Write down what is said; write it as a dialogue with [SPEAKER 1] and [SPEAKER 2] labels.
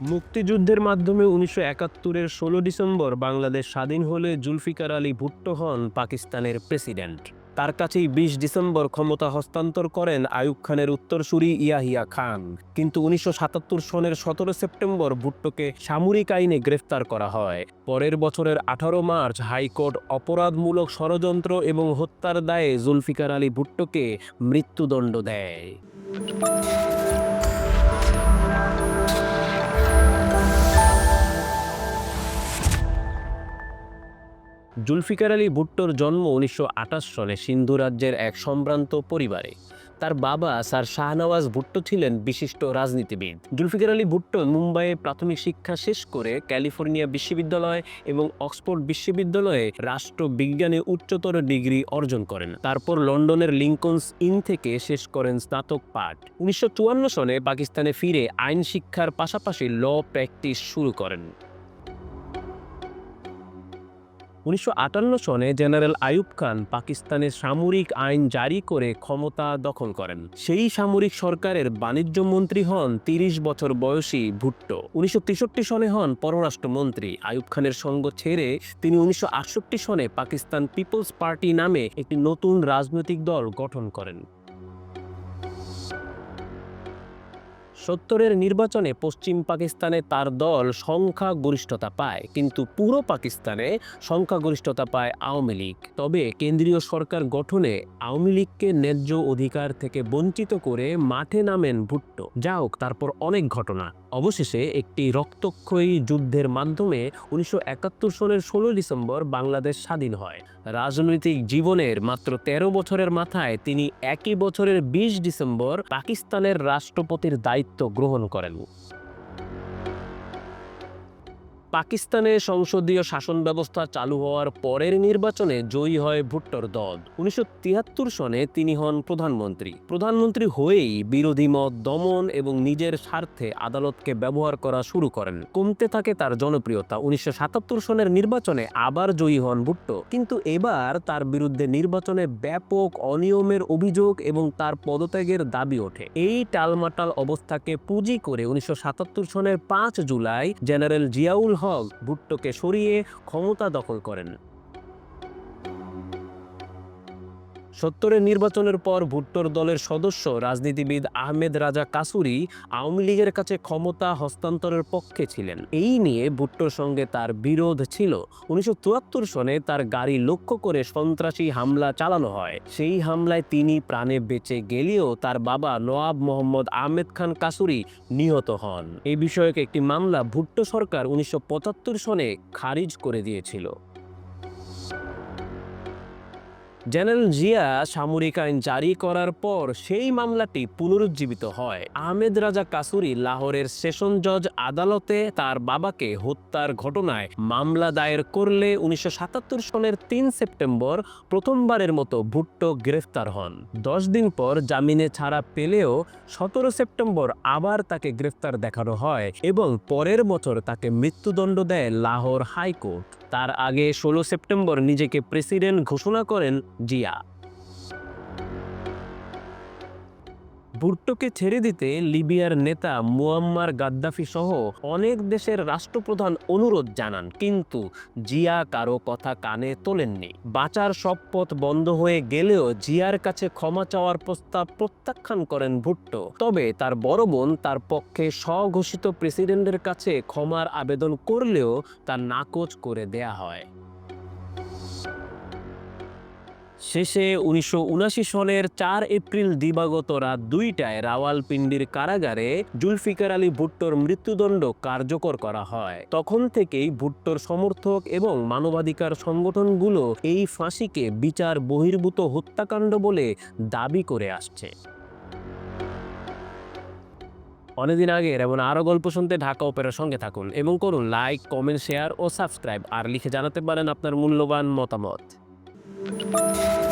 [SPEAKER 1] মুক্তিযুদ্ধের মাধ্যমে উনিশশো একাত্তরের ষোলো ডিসেম্বর বাংলাদেশ স্বাধীন হলে জুলফিকার আলী ভুট্টো হন পাকিস্তানের প্রেসিডেন্ট। তার কাছেই বিশ ডিসেম্বর ক্ষমতা হস্তান্তর করেন আইয়ুব খানের উত্তরসূরি ইয়াহিয়া খান। কিন্তু উনিশশো সাতাত্তর সনের সতেরো সেপ্টেম্বর ভুট্টোকে সামরিক আইনে গ্রেফতার করা হয়। পরের বছরের আঠারো মার্চ হাইকোর্ট অপরাধমূলক ষড়যন্ত্র এবং হত্যার দায়ে জুলফিকার আলী ভুট্টোকে মৃত্যুদণ্ড দেয়। জুলফিকার আলী ভুট্টোর জন্ম উনিশশো সনে সিন্ধু রাজ্যের এক সম্ভ্রান্ত পরিবারে। তার বাবা স্যার শাহনওয়াজ ভুট্টো ছিলেন বিশিষ্ট রাজনীতিবিদ। জুলফিকার আলী ভুট্টো মুম্বাইয়ে প্রাথমিক শিক্ষা শেষ করে ক্যালিফোর্নিয়া বিশ্ববিদ্যালয় এবং অক্সফোর্ড বিশ্ববিদ্যালয়ে রাষ্ট্রবিজ্ঞানে উচ্চতর ডিগ্রি অর্জন করেন। তারপর লন্ডনের লিঙ্কনস ইন থেকে শেষ করেন স্নাতক পাঠ। উনিশশো সনে পাকিস্তানে ফিরে আইন শিক্ষার পাশাপাশি ল প্র্যাকটিস শুরু করেন। উনিশশো আটান্ন সনে জেনারেল আয়ুব খান পাকিস্তানের সামরিক আইন জারি করে ক্ষমতা দখল করেন। সেই সামরিক সরকারের বাণিজ্য মন্ত্রী হন তিরিশ বছর বয়সী ভুট্টো। উনিশশো তেষট্টি সনে হন পররাষ্ট্রমন্ত্রী। আয়ুব খানের সঙ্গ ছেড়ে তিনি উনিশশো আটষট্টি সনে পাকিস্তান পিপলস পার্টি নামে একটি নতুন রাজনৈতিক দল গঠন করেন। সত্তরের নির্বাচনে পশ্চিম পাকিস্তানে তার দল সংখ্যাগরিষ্ঠতা পায়, কিন্তু পুরো পাকিস্তানে সংখ্যাগরিষ্ঠতা পায় আওয়ামী লীগ। তবে কেন্দ্রীয় সরকার গঠনে আওয়ামী লীগকে ন্যায্য অধিকার থেকে বঞ্চিত করে মাঠে নামেন ভুট্টো। যা হোক, তারপর অনেক ঘটনা। অবশেষে একটি রক্তক্ষয়ী যুদ্ধের মাধ্যমে উনিশশো সনের ষোলো ডিসেম্বর বাংলাদেশ স্বাধীন হয়। রাজনৈতিক জীবনের মাত্র ১৩ বছরের মাথায় তিনি একই বছরের ২০ ডিসেম্বর পাকিস্তানের রাষ্ট্রপতির দায়িত্ব গ্রহণ করেন। পাকিস্তানে সংসদীয় শাসন ব্যবস্থা চালু হওয়ার পরের নির্বাচনে জয়ী হয় ভুট্টোর দল। উনিশশো সনে তিনি হন প্রধানমন্ত্রী। প্রধানমন্ত্রী হয়েই বিরোধী মত দমন এবং নিজের স্বার্থে আদালতকে ব্যবহার করা শুরু করেন। কমতে থাকে তার জনপ্রিয়তা। উনিশশো সনের নির্বাচনে আবার জয়ী হন ভুট্টো। কিন্তু এবার তার বিরুদ্ধে নির্বাচনে ব্যাপক অনিয়মের অভিযোগ এবং তার পদত্যাগের দাবি ওঠে। এই টালমাটাল অবস্থাকে পুঁজি করে উনিশশো সাতাত্তর সনের পাঁচ জুলাই জেনারেল জিয়াউল হক ভুট্টোকে সরিয়ে ক্ষমতা দখল করেন। সত্তরের নির্বাচনের পর ভুট্টোর দলের সদস্য রাজনীতিবিদ আহমেদ রাজা কাসুরি আওয়ামী লীগের কাছে ক্ষমতা হস্তান্তরের পক্ষে ছিলেন। এই নিয়ে ভুট্টোর সঙ্গে তার বিরোধ ছিল। উনিশশো সনে তার গাড়ি লক্ষ্য করে সন্ত্রাসী হামলা চালানো হয়। সেই হামলায় তিনি প্রাণে বেঁচে গেলেও তার বাবা নওয়াব মোহাম্মদ আহমেদ খান কাসুরি নিহত হন। এই বিষয়ক একটি মামলা ভুট্টো সরকার উনিশশো পঁচাত্তর সনে খারিজ করে দিয়েছিল। জেনারেল জিয়া সামরিক আইন জারি করার পর সেই মামলাটি পুনরুজ্জীবিত হয়। আহমেদ রাজা কাসুরি লাহোরের সেশন জজ আদালতে তার বাবাকে হত্যার ঘটনায় মামলা দায়ের করলে উনিশশো সনের তিন সেপ্টেম্বর প্রথমবারের মতো ভুট্টো গ্রেফতার হন। দশ দিন পর জামিনে ছাড়া পেলেও সতেরো সেপ্টেম্বর আবার তাকে গ্রেফতার দেখানো হয় এবং পরের বছর তাকে মৃত্যুদণ্ড দেয় লাহোর হাইকোর্ট। তার আগে ষোলো সেপ্টেম্বর নিজেকে প্রেসিডেন্ট ঘোষণা করেন জিয়া। ভুট্টোকে ছেড়ে দিতে লিবিয়ার নেতা মুয়াম্মার গাদ্দাফি সহ অনেক দেশের রাষ্ট্রপ্রধান অনুরোধ জানান, কিন্তু জিয়া কারও কথা কানে তোলেননি। বাঁচার সব পথ বন্ধ হয়ে গেলেও জিয়ার কাছে ক্ষমা চাওয়ার প্রস্তাব প্রত্যাখ্যান করেন ভুট্টো। তবে তার বড় বোন তার পক্ষে স্বঘোষিত প্রেসিডেন্টের কাছে ক্ষমার আবেদন করলেও তা নাকচ করে দেয়া হয়। শেষে উনিশশো সালের চার এপ্রিল দিবাগত রাত দুইটায় রাওয়ালপিন্ডির কারাগারে জুলফিকার আলী ভুট্টোর মৃত্যুদণ্ড কার্যকর করা হয়। তখন থেকেই ভুট্টোর সমর্থক এবং মানবাধিকার সংগঠনগুলো এই ফাঁসিকে বিচার বহির্ভূত হত্যাকাণ্ড বলে দাবি করে আসছে। অনেকদিন আগের এবং আরও গল্প শুনতে ঢাকা ওপেরার সঙ্গে থাকুন এবং করুন লাইক, কমেন্ট, শেয়ার ও সাবস্ক্রাইব। আর লিখে জানাতে পারেন আপনার মূল্যবান মতামত। Thank you.